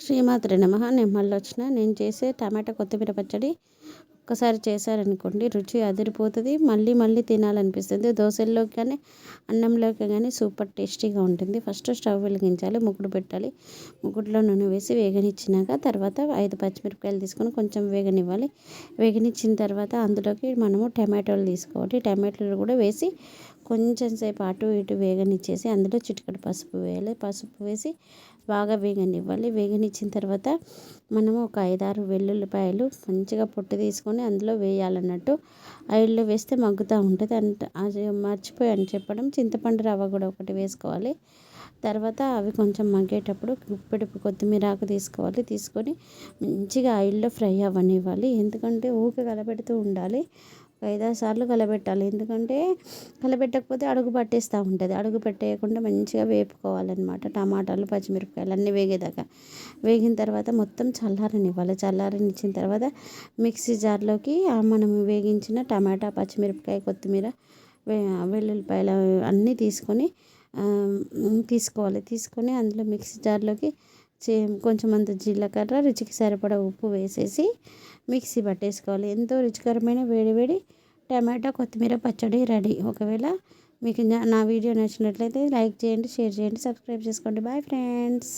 శ్రీమాత్రి నమ. నేను మళ్ళీ వచ్చిన నేను చేసే టమాటా కొత్తిమీర పచ్చడి ఒక్కసారి చేశారనుకోండి రుచి అదిరిపోతుంది. మళ్ళీ మళ్ళీ తినాలనిపిస్తుంది. దోశల్లోకి కానీ అన్నంలోకి కానీ సూపర్ టేస్టీగా ఉంటుంది. ఫస్ట్ స్టవ్ వెలిగించాలి ముగ్గుడు పెట్టాలి. ముగ్గుడులో నూనె వేసి వేగనిచ్చినాక తర్వాత ఐదు పచ్చిమిరపకాయలు తీసుకొని కొంచెం వేగనివ్వాలి. వేగనిచ్చిన తర్వాత అందులోకి మనము టమాటోలు తీసుకోవాలి. టమాటోలు కూడా వేసి కొంచెం సేపు అటు ఇటు వేగనిచ్చేసి అందులో చిటికడ పసుపు వేయాలి. పసుపు వేసి బాగా వేగనివ్వాలి. వేగనిచ్చిన తర్వాత మనము ఒక ఐదారు వెల్లుల్లిపాయలు మంచిగా పొట్టు తీసుకొని అందులో వేయాలన్నట్టు ఆయిల్లో వేస్తే మగ్గుతూ ఉంటుంది. అంట అది మర్చిపోయాను చెప్పడం. చింతపండు రవ్వ కూడా ఒకటి వేసుకోవాలి. తర్వాత అవి కొంచెం మగ్గేటప్పుడు గుప్పెడు కొత్తిమీర ఆకు తీసుకోవాలి. తీసుకొని మంచిగా ఆయిల్లో ఫ్రై అవ్వనివ్వాలి. ఎందుకంటే ఊక కలపెడుతూ ఉండాలి. ఐదారు సార్లు కలబెట్టాలి. ఎందుకంటే కలబెట్టకపోతే అడుగు పట్టేస్తూ ఉంటుంది. అడుగు పెట్టేయకుండా మంచిగా వేపుకోవాలన్నమాట. టమాటాలు పచ్చిమిరపకాయలు అన్నీ వేగేదాకా. వేగిన తర్వాత మొత్తం చల్లారనివ్వాలి. చల్లారనిచ్చిన తర్వాత మిక్సీ జార్లోకి మనం వేగించిన టమాటా పచ్చిమిరపకాయ కొత్తిమీర వెల్లుల్లిపాయలు అన్నీ తీసుకొని తీసుకోవాలి. తీసుకొని అందులో మిక్సీ జార్లోకి కొంచెం అంత జీలకర్ర రుచికి సరిపడా ఉప్పు వేసేసి మిక్సీ పట్టేసుకోవాలి. ఎంతో రుచికరమైన వేడి వేడి టమాటా కొత్తిమీర పచ్చడి రెడీ. ఒకవేళ మీకు నా వీడియో నచ్చినట్లయితే లైక్ చేయండి షేర్ చేయండి సబ్స్క్రైబ్ చేసుకోండి. Bye friends.